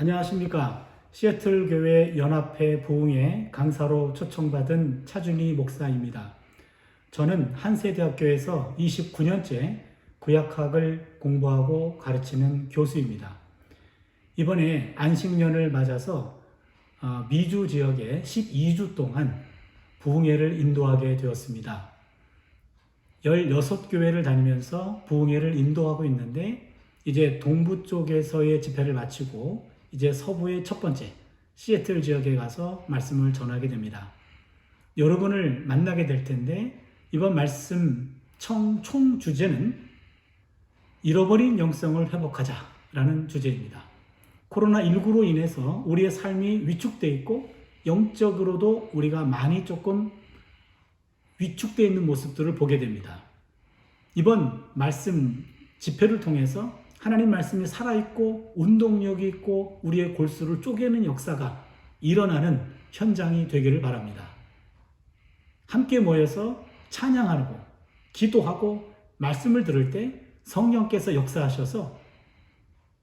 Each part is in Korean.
안녕하십니까. 시애틀 교회 연합회 부흥회 강사로 초청받은 차준희 목사입니다. 저는 한세대학교에서 29년째 구약학을 공부하고 가르치는 교수입니다. 이번에 안식년을 맞아서 어, 미주 지역에 12주 동안 부흥회를 인도하게 되었습니다. 16교회를 다니면서 부흥회를 인도하고 있는데 이제 동부 쪽에서의 집회를 마치고 이제 서부의 첫 번째 시애틀 지역에 가서 말씀을 전하게 됩니다. 여러분을 만나게 될 텐데 이번 말씀 총, 총 주제는 잃어버린 영성을 회복하자라는 주제입니다. 코로나19로 인해서 우리의 삶이 위축되어 있고 영적으로도 우리가 많이 조금 위축되어 있는 모습들을 보게 됩니다. 이번 말씀 집회를 통해서 하나님 말씀이 살아있고 운동력이 있고 우리의 골수를 쪼개는 역사가 일어나는 현장이 되기를 바랍니다. 함께 모여서 찬양하고 기도하고 말씀을 들을 때 성령께서 역사하셔서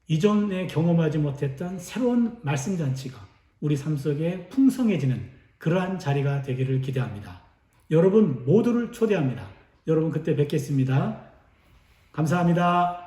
이전에 경험하지 못했던 새로운 말씀 잔치가 우리 삶 속에 풍성해지는 그러한 자리가 되기를 기대합니다. 여러분 모두를 초대합니다. 여러분 그때 뵙겠습니다. 감사합니다.